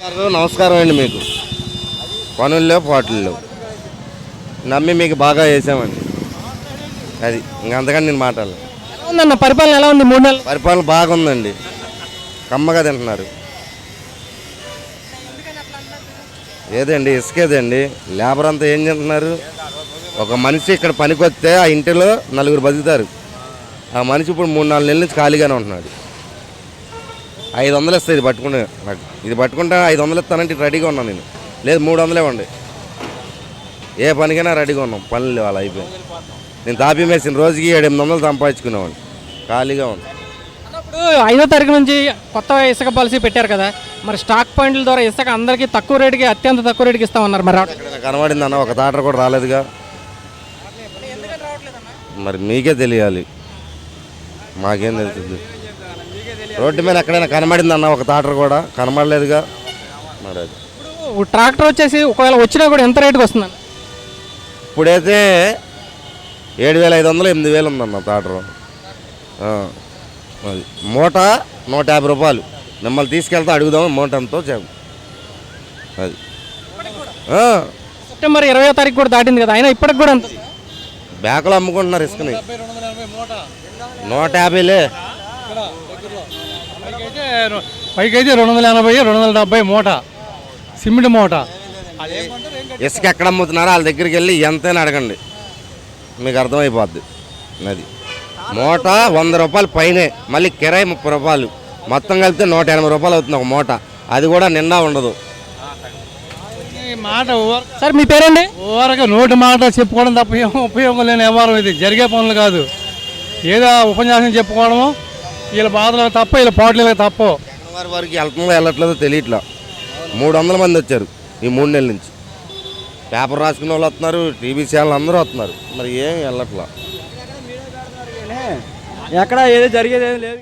గారు, నమస్కారం అండి మీకు. పనుల్లో పాటల్లో నమ్మి మీకు బాగా వేసామండి అది ఇంక అంతకని నేను ఉందన్న పరిపాలన ఎలా ఉంది మూడు నెలలు? పరిపాలన బాగుందండి. కమ్మగా తింటున్నారు. ఏదండి ఇసుకేదండి? లేబర్ అంతా ఏం తింటున్నారు? ఒక మనిషి ఇక్కడ పనికి వస్తే ఆ ఇంటిలో నలుగురు బతుకుతారు. ఆ మనిషి ఇప్పుడు మూడు నాలుగు నెలల నుంచి ఖాళీగానే ఉంటున్నాడు. ఐదు వందలు ఇస్తాయి ఇది పట్టుకుంటే నాకు. ఇది పట్టుకుంటే ఐదు వందలు ఇస్తానంటే రెడీగా ఉన్నాను నేను. లేదు మూడు వందలే ఉండి ఏ పనికైనా రెడీగా ఉన్నాం. పనులు వాళ్ళు అయిపోయింది. నేను తాపీ మేసిన రోజుకి ఏడు ఎనిమిది వందలు సంపాదించుకునేవాడిని. ఖాళీగా అన్నప్పుడు ఐదో తారీఖు నుంచి కొత్త ఇసుక పాలసీ పెట్టారు కదా. మరి స్టాక్ పాయింట్ల ద్వారా ఇసుక అందరికీ తక్కువ రేటుకి అత్యంత తక్కువ రేటుకి ఇస్తామన్నారు మరి కనబడింది అన్న ఒక తాటర్ కూడా రాలేదుగా. మరి మీకే తెలియాలి. మాకేం తెలుస్తుంది? రోడ్డు మీద ఎక్కడైనా కనబడింది అన్న ఒక తాటర్ కూడా. కనబడలేదుగా. మరి అది. ఇప్పుడు ట్రాక్టర్ వచ్చేసి ఒకవేళ వచ్చినా కూడా ఎంత రేటుకి వస్తుందన్న ఇప్పుడైతే ఏడు వేల ఐదు వందలు ఎనిమిది వేలు ఉందన్న తాటరు అది. మూట నూట యాభై రూపాయలు. మిమ్మల్ని తీసుకెళ్తే అడుగుదాం మూట ఎంతో చెప్పు అది. ఆ, సెప్టెంబర్ ఇరవై తారీఖు కూడా దాటింది కదా అయినా ఇప్పటికి కూడా అంత. బ్యాకులు అమ్ముకుంటున్నారు ఇసుకని. నూట యాభైలే పైకైతే పైకైతే రెండు వందల ఎనభై రెండు వందల డెబ్బై మూట. సిమెంట్ మూట. ఇసుక ఎక్కడ అమ్ముతున్నారో వాళ్ళ దగ్గరికి వెళ్ళి ఎంతైనా అడగండి. మీకు అర్థమైపోద్ది. అది. మూట వంద రూపాయలు పైనే మళ్ళీ కిరాయి ముప్పై రూపాయలు. మొత్తం కలిపితే నూట ఎనభై రూపాయలు అవుతుంది ఒక మూట. అది కూడా నిండా ఉండదు. ఈ మాట సార్ మీ పేరండి? ఊరక నోటి మాట చెప్పుకోవడం తప్ప ఉపయోగం లేని వ్యవహారం ఇది. జరిగే పనులు కాదు. ఏదో ఉపన్యాసం చెప్పుకోవడము వీళ్ళ బాధలు తప్ప వీళ్ళ పాటలు తప్ప. వారి వారికి వెళ్తుందో వెళ్ళట్లేదో తెలియట్లా. మూడు వందల మంది వచ్చారు ఈ మూడు నెలల నుంచి. పేపర్ రాసుకునే వాళ్ళు వస్తున్నారు టీవీ ఛానల్ అందరూ వస్తున్నారు. మరి ఏం వెళ్ళట్లా. ఎక్కడ ఏదో జరిగేది ఏం లేదు